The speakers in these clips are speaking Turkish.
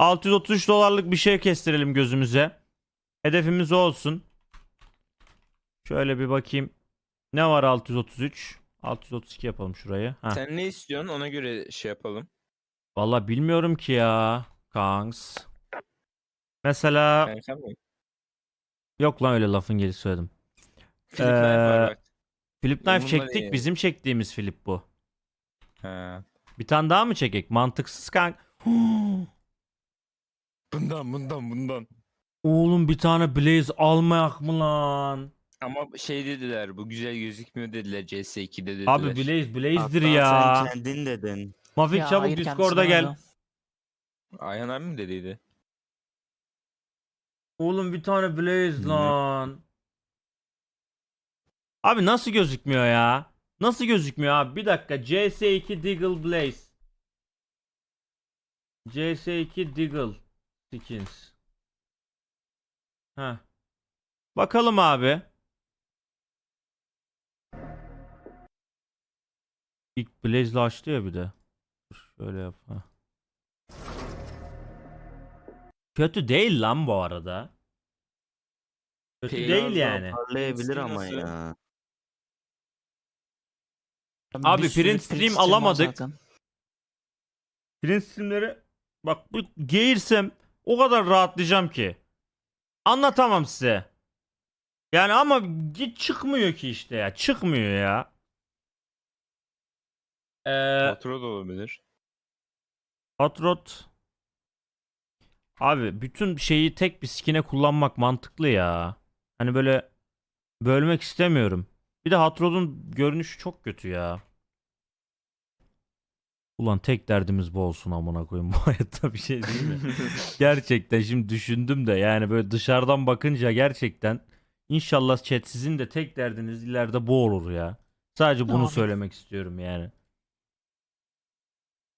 633 dolarlık bir şey kestirelim gözümüze. Hedefimiz o olsun. Şöyle bir bakayım. Ne var 633? 632 yapalım şurayı. Ha. Sen ne istiyorsun ona göre şey yapalım. Vallahi bilmiyorum ki ya. Kanks. Mesela mı? yok lan öyle lafın gelişi söyledim. Philip Knife var Ee, bak. Flip Knife çektik. iyi. Bizim çektiğimiz Flip bu. Ha. Bir tane daha mı çekek? Mantıksız kank. Bundan bundan bundan. Oğlum bir tane Blaze almayak mı lan? Ama şey dediler bu güzel gözükmüyor dediler CS2'de dediler. Abi Blaze Blaze'dir Hatta ya. sen kendin dedin. Mafik Ya çabuk hayır, Discord'a kendisi gel. Ayhan abi mi dediydi? Oğlum bir tane Blaze Ne? lan. Abi nasıl gözükmüyor ya? Nasıl gözükmüyor abi? Bir dakika. CS2 Deagle Blaze. CS2 Deagle Skins. Heh. Bakalım abi. İlk Blaze'le açtı ya bir de. Dur şöyle yap. Ha. Kötü değil lan bu arada. Kötü değil Biraz daha yani. Parlayabilir ama nasıl? ya. Abi bir sürü print stream var alamadık. zaten. Print streamleri bak bu geğirsem o kadar rahatlayacağım ki. Anlatamam size. Yani ama git çıkmıyor ki işte ya. Çıkmıyor ya. Ee, Patro da olabilir. Hot Rod. Abi bütün şeyi tek bir skine kullanmak mantıklı ya. Hani böyle bölmek istemiyorum. Bir de Hot Rod'un görünüşü çok kötü ya. Ulan tek derdimiz bu olsun amına koyayım bu hayatta bir şey değil mi? gerçekten şimdi düşündüm de yani böyle dışarıdan bakınca gerçekten inşallah chat sizin de tek derdiniz ileride bu olur ya. Sadece bunu Amin. söylemek istiyorum yani.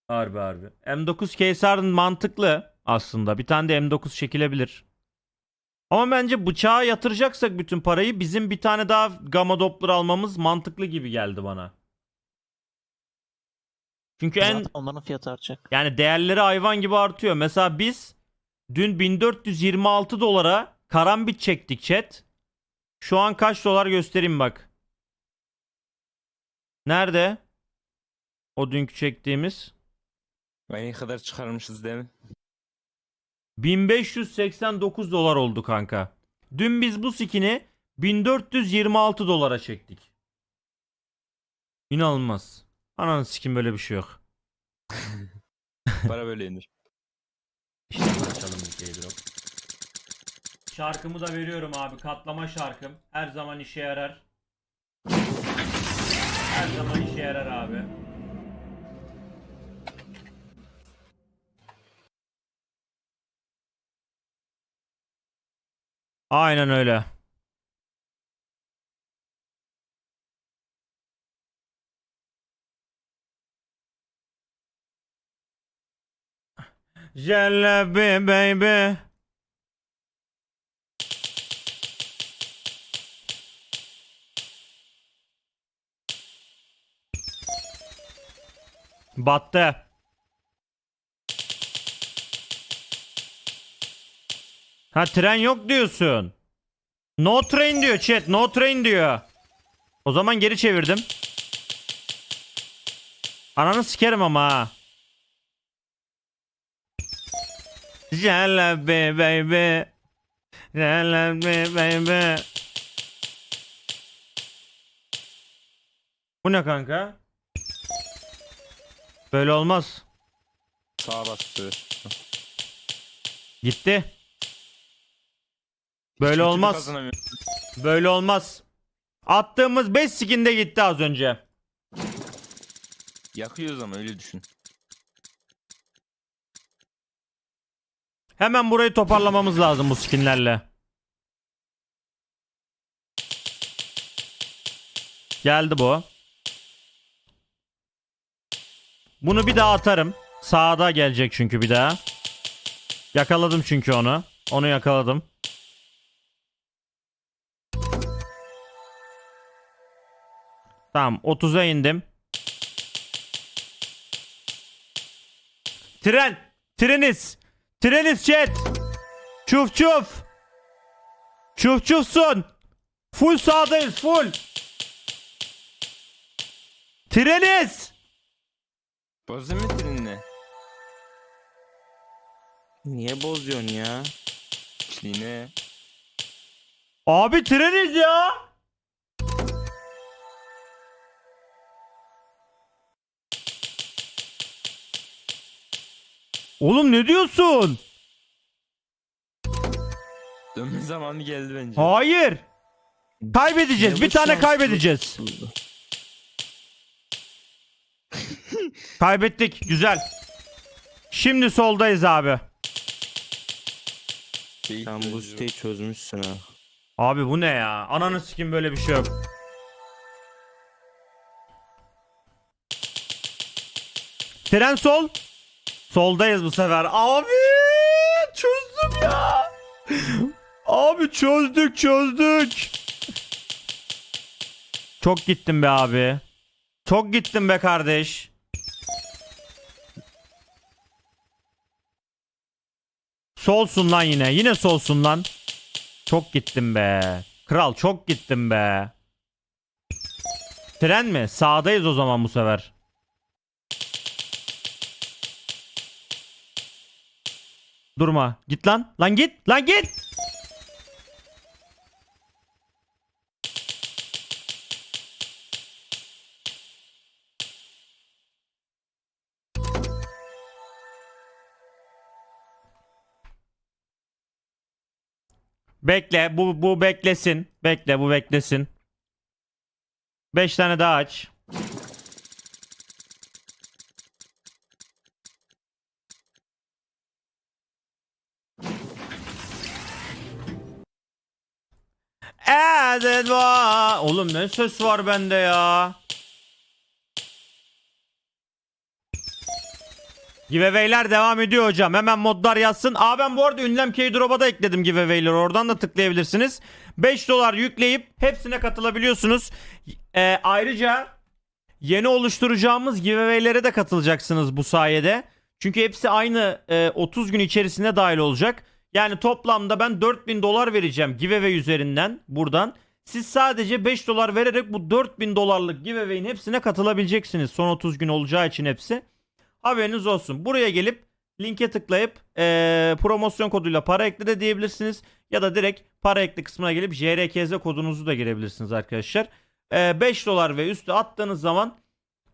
Harbi harbi. M9 Caesar'ın mantıklı aslında. Bir tane de M9 çekilebilir. Ama bence bıçağa yatıracaksak bütün parayı bizim bir tane daha Gamma Doppler almamız mantıklı gibi geldi bana. Çünkü en Zaten onların fiyatı artacak. yani değerleri hayvan gibi artıyor. Mesela biz dün 1426 dolara karambit çektik chat. Şu an kaç dolar göstereyim bak. Nerede? O dünkü çektiğimiz. Ay ne kadar çıkarmışız değil mi? 1589 dolar oldu kanka. Dün biz bu skin'i 1426 dolara çektik. İnanılmaz. Ananı sikim böyle bir şey yok. Para böyle inir. İşte açalım bir airdrop. Şarkımı da veriyorum abi. Katlama şarkım. Her zaman işe yarar. Her zaman işe yarar abi. Aynen öyle. Jalebi baby. Battı. Ha tren yok diyorsun. No train diyor chat. No train diyor. O zaman geri çevirdim. Ananı sikerim ama ha. Jalebi baby. Jalebi baby. Bu ne kanka? Böyle olmaz. Sağa bastı. Gitti. Böyle olmaz. Böyle olmaz. Attığımız 5 skin de gitti az önce. Yakıyoruz ama öyle düşün. Hemen burayı toparlamamız lazım bu skinlerle. Geldi bu. Bunu bir daha atarım. Sağda gelecek çünkü bir daha. Yakaladım çünkü onu. Onu yakaladım. Tamam 30'a indim. Tren. Treniz. Treniz chat. Çuf çuf. Çuf çufsun. Full sağdayız full. Treniz. Bozdun mu trenini? Niye bozuyorsun ya? Yine. Abi treniz ya. Oğlum ne diyorsun? Dönme zamanı geldi bence. Hayır. Kaybedeceğiz. Bir tane kaybedeceğiz. Kaybettik. Güzel. Şimdi soldayız abi. Sen bu siteyi çözmüşsün ha. Abi bu ne ya? Ananı sikim böyle bir şey yok. Tren sol. Soldayız bu sefer. Abi çözdüm ya. Abi çözdük çözdük. Çok gittim be abi. Çok gittim be kardeş. Solsun lan yine. Yine solsun lan. Çok gittim be. Kral çok gittim be. Tren mi? Sağdayız o zaman bu sefer. Durma. Git lan. Lan git. Lan git. Bekle. Bu bu beklesin. Bekle bu beklesin. 5 tane daha aç. Was. Oğlum ne ses var bende ya. Giveaway'ler devam ediyor hocam. Hemen modlar yazsın. Aa ben bu arada ünlem K-Drop'a da ekledim giveaway'leri. Oradan da tıklayabilirsiniz. 5 dolar yükleyip hepsine katılabiliyorsunuz. Ee, ayrıca yeni oluşturacağımız giveaway'lere de katılacaksınız bu sayede. Çünkü hepsi aynı e, 30 gün içerisinde dahil olacak. Yani toplamda ben 4000 dolar vereceğim giveaway üzerinden buradan. Siz sadece 5 dolar vererek bu 4000 dolarlık giveaway'in hepsine katılabileceksiniz. Son 30 gün olacağı için hepsi. Haberiniz olsun. Buraya gelip linke tıklayıp eee, promosyon koduyla para ekle de diyebilirsiniz. Ya da direkt para ekle kısmına gelip JRKZ kodunuzu da girebilirsiniz arkadaşlar. Eee, 5 dolar ve üstü attığınız zaman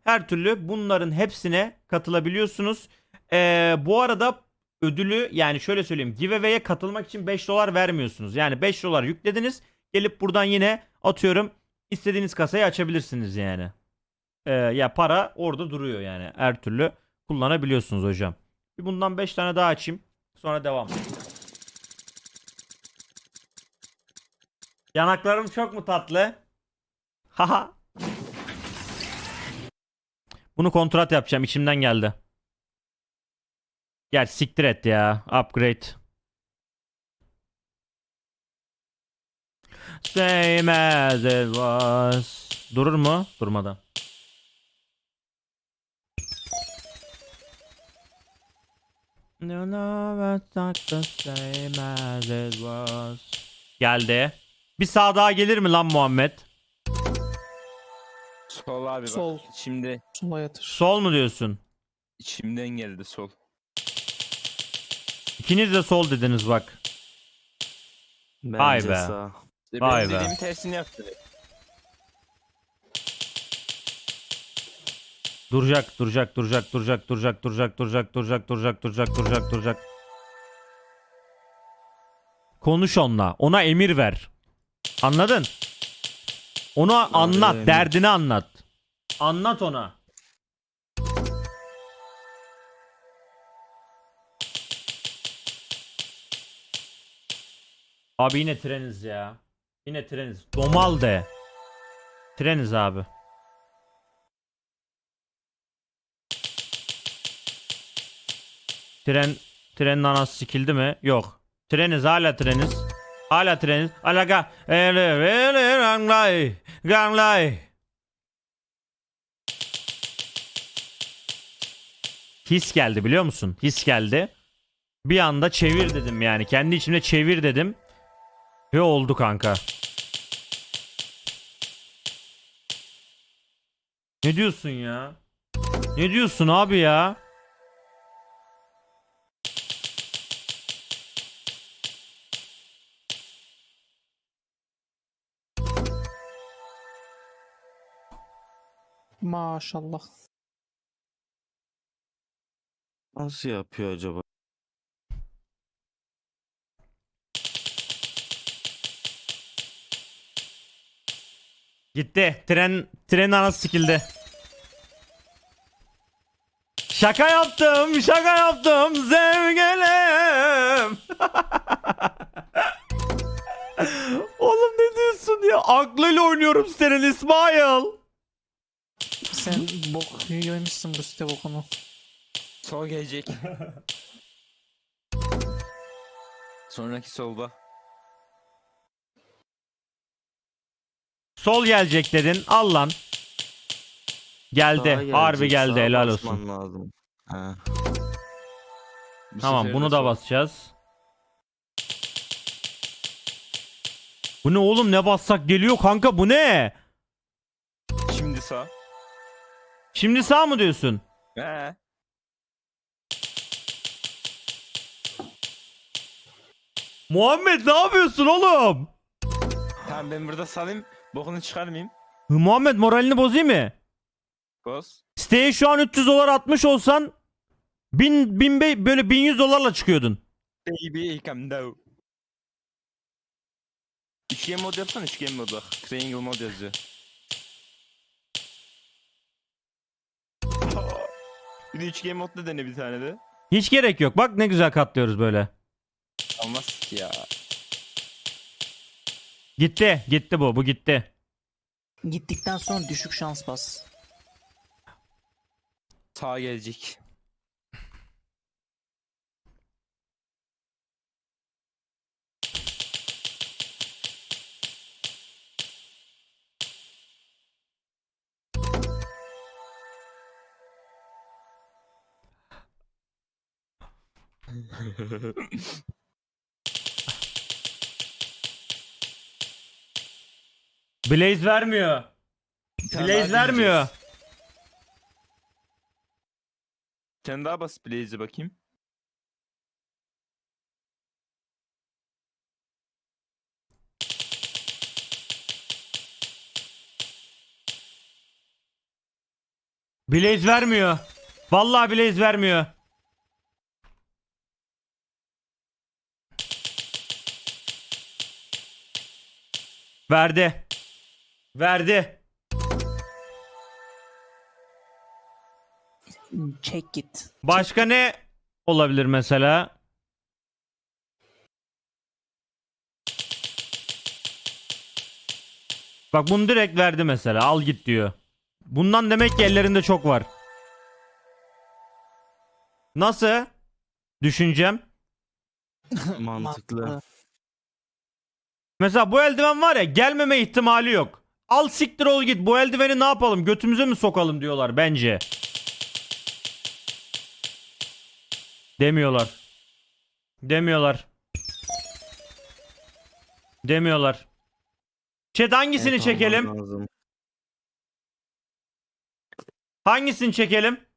her türlü bunların hepsine katılabiliyorsunuz. Eee, bu arada ödülü yani şöyle söyleyeyim giveaway'e katılmak için 5 dolar vermiyorsunuz. Yani 5 dolar yüklediniz gelip buradan yine atıyorum istediğiniz kasayı açabilirsiniz yani. Eee, ya para orada duruyor yani her türlü kullanabiliyorsunuz hocam. Bir bundan 5 tane daha açayım. Sonra devam. Yanaklarım çok mu tatlı? Haha. Bunu kontrat yapacağım. içimden geldi. Gel siktir et ya. Upgrade. Same as it was. Durur mu? Durmadan. No, no, it's not the same as it was. Geldi. Bir sağ daha gelir mi lan Muhammed? Sol abi bak. Sol. Şimdi Sola yatır. Sol mu diyorsun? içimden geldi sol. İkiniz de sol dediniz bak. Vay Bence be. sağ. İşte Vay benim be. dediğim tersini yaptı. Duracak, duracak, duracak, duracak, duracak, duracak, duracak, duracak, duracak, duracak, duracak, duracak. Konuş onunla. Ona emir ver. Anladın? Ona anlat, emir. derdini anlat. Anlat ona. Abi yine treniz ya. Yine treniz. Domal de. Treniz abi. Tren trenin anası sikildi mi? Yok. Treniz hala treniz. Hala treniz. Alaga. Ganglay. Ganglay. His geldi biliyor musun? His geldi. Bir anda çevir dedim yani. Kendi içimde çevir dedim. Ve oldu kanka. Ne diyorsun ya? Ne diyorsun abi ya? Maşallah. Nasıl yapıyor acaba? Gitti. Tren tren anası sikildi. Şaka yaptım, şaka yaptım sevgilim. Oğlum ne diyorsun ya? Aklıyla oynuyorum senin İsmail. Sen bok yememişsin bu site bokunu. Sol gelecek. Sonraki solda. Sol gelecek dedin. Al lan. Geldi. Sağa Harbi gelecek, geldi. sağa Helal basman olsun. Lazım. Ha. Bu Tamam sefer bunu da basacağız. Bu ne oğlum ne bassak geliyor kanka bu ne? Şimdi sağ. Şimdi sağ mı diyorsun? He. Muhammed ne yapıyorsun oğlum? Tamam ben burada salayım. Bokunu çıkarmayayım. Hı, Muhammed moralini bozayım mı? Boz. Siteye şu an 300 dolar atmış olsan 1000 bin be- böyle 1100 dolarla çıkıyordun. Baby come down. Üçgen mod yapsana üçgen mod bak. Triangle mod yazıyor. bir de üçgen mod da dene bir tane de. Hiç gerek yok. Bak ne güzel katlıyoruz böyle. Olmaz ki ya. Gitti. Gitti bu. Bu gitti. Gittikten sonra düşük şans bas. Sağ gelecek. Blaze vermiyor. Tane Blaze daha vermiyor. tane daha bas Blaze'e bakayım. Blaze vermiyor. Vallahi Blaze vermiyor. Verdi. Verdi. Çek git. Başka ne olabilir mesela? Bak bunu direkt verdi mesela. Al git diyor. Bundan demek ki ellerinde çok var. Nasıl? Düşüncem. Mantıklı. Mesela bu eldiven var ya gelmeme ihtimali yok. Al siktir ol git. Bu eldiveni ne yapalım? Götümüze mi sokalım diyorlar bence. Demiyorlar. Demiyorlar. Demiyorlar. Chat hangisini çekelim? Hangisini çekelim?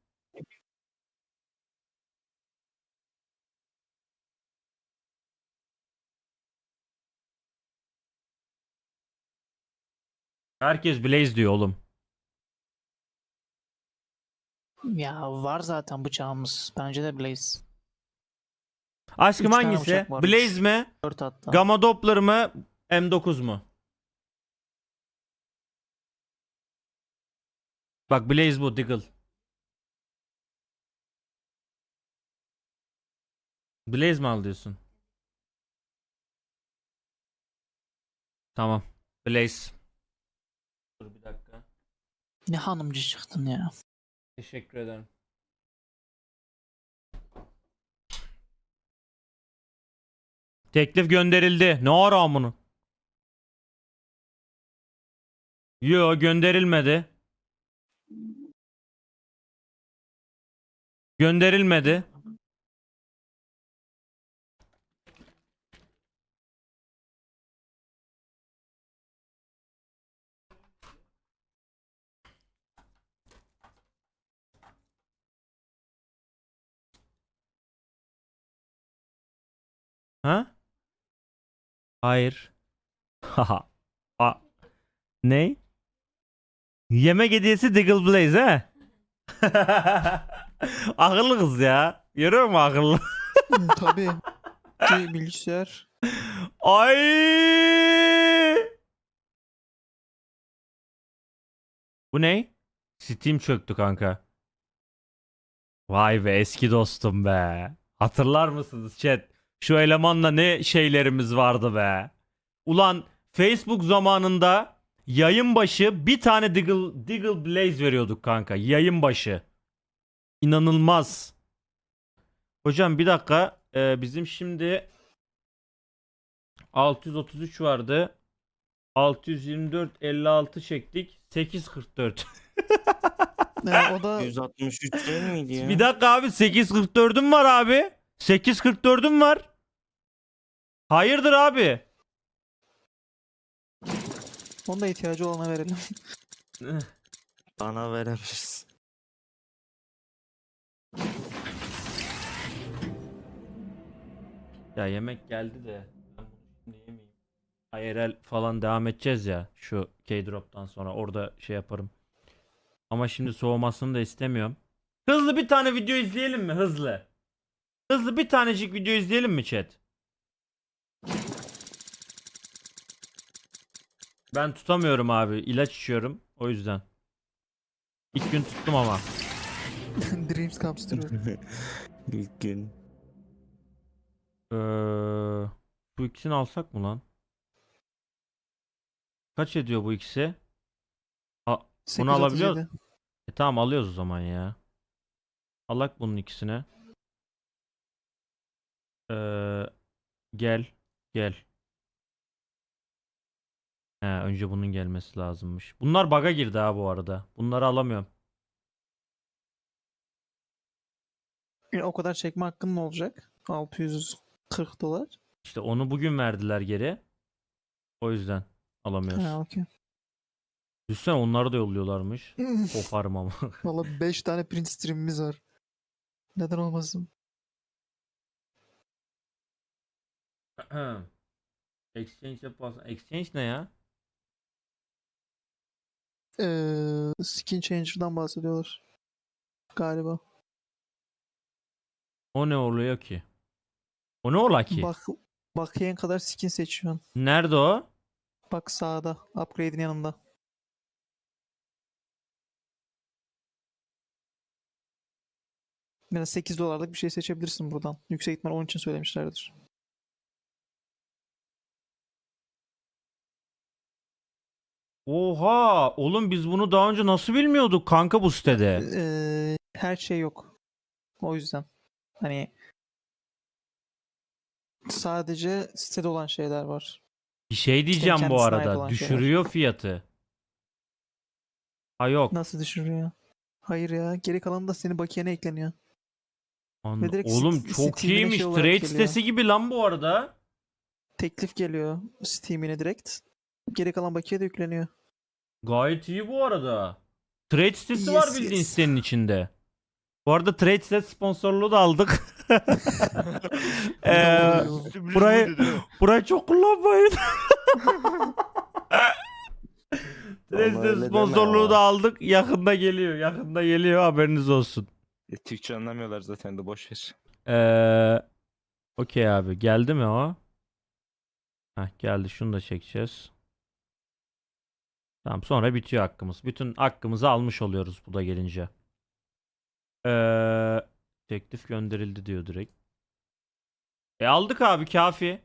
Herkes Blaze diyor oğlum. Ya var zaten bıçağımız. Bence de Blaze. Aşkım Üç tane hangisi? bıçak varmış. Blaze mi? 4 hatta. Gamma Doppler mı? M9 mu? Bak Blaze bu Diggle. Blaze mi al diyorsun? Tamam. Blaze. Dur bir dakika. ne hanımcı çıktın ya. Teşekkür ederim. Teklif gönderildi. Ne ara amını? Yo gönderilmedi. Gönderilmedi. Ha? Hayır. Haha. Ne? Yemek hediyesi Diggle Blaze he? akıllı kız ya. Görüyor musun akıllı? Hı, Tabii. Ki bilgisayar. Ay! Bu ne? Steam çöktü kanka. Vay be eski dostum be. Hatırlar mısınız chat? Şu elemanla ne şeylerimiz vardı be. Ulan Facebook zamanında yayın başı bir tane Diggle, Diggle Blaze veriyorduk kanka. Yayın başı. İnanılmaz. Hocam bir dakika. Ee, bizim şimdi 633 vardı. 624 56 çektik. 844. Ee, o da 163 değil miydi ya? Bir dakika abi 844'üm var abi. 844'üm var. Hayırdır abi? onun da ihtiyacı olana verelim. Bana verebilirsin. Ya yemek geldi de ben bunu şimdi yemeyeyim. IRL falan devam edeceğiz ya şu K-Drop'tan sonra orada şey yaparım. Ama şimdi soğumasını da istemiyorum. Hızlı bir tane video izleyelim mi? Hızlı. Hızlı bir tanecik video izleyelim mi chat? Ben tutamıyorum abi. İlaç içiyorum. O yüzden. İlk gün tuttum ama. Dreams comes true. İlk gün. Ee, bu ikisini alsak mı lan? Kaç ediyor bu ikisi? Bunu alabiliyor- 837. E tamam alıyoruz o zaman ya. Alak bunun ikisine. Ee, gel. Gel. He, önce bunun gelmesi lazımmış. Bunlar bug'a girdi ha bu arada. Bunları alamıyorum. Yani o kadar çekme hakkın ne olacak? 640 dolar. İşte onu bugün verdiler geri. O yüzden alamıyoruz. Ha okey. Düşünsene onları da yolluyorlarmış. Koparım ama. Valla 5 tane print streamimiz var. Neden olmasın? Exchange yaparsan. Exchange ne ya? Ee, skin changer'dan bahsediyorlar. Galiba. O ne oluyor ki? O ne ola ki? Bak bakıyan kadar skin seçiyorsun. Nerede o? Bak sağda. Upgrade'in yanında. Yani 8 dolarlık bir şey seçebilirsin buradan. Yüksek ihtimal onun için söylemişlerdir. Oha! Oğlum biz bunu daha önce nasıl bilmiyorduk kanka bu sitede? Ee, her şey yok. O yüzden. Hani sadece sitede olan şeyler var. Bir şey diyeceğim bu kendisine ait arada. olan şeyler. Düşürüyor fiyatı. Ha yok. Nasıl düşürüyor? Hayır ya. Geri kalanı da senin bakiyene ekleniyor. An- Ve direkt Oğlum Steam- çok iyiymiş. şey olarak Trade geliyor. sitesi gibi lan bu arada. Teklif geliyor Steam'ine direkt. Geri kalan bakiye de yükleniyor. Gayet iyi bu arada. Trade sitesi var Yes, bildiğin yes. sitenin içinde. Bu arada trade sitesi sponsorluğu da aldık. Eee, burayı burayı çok kullanmayın. trade Vallahi öyle deme sponsorluğu da aldık. Yakında geliyor. Yakında geliyor. Haberiniz olsun. E, Türkçe anlamıyorlar zaten de boş ver. Eee Okey abi. Geldi mi o? Heh, geldi. Şunu da çekeceğiz. Tamam sonra bitiyor hakkımız. Bütün hakkımızı almış oluyoruz bu da gelince. Eee teklif gönderildi diyor direkt. E aldık abi kafi.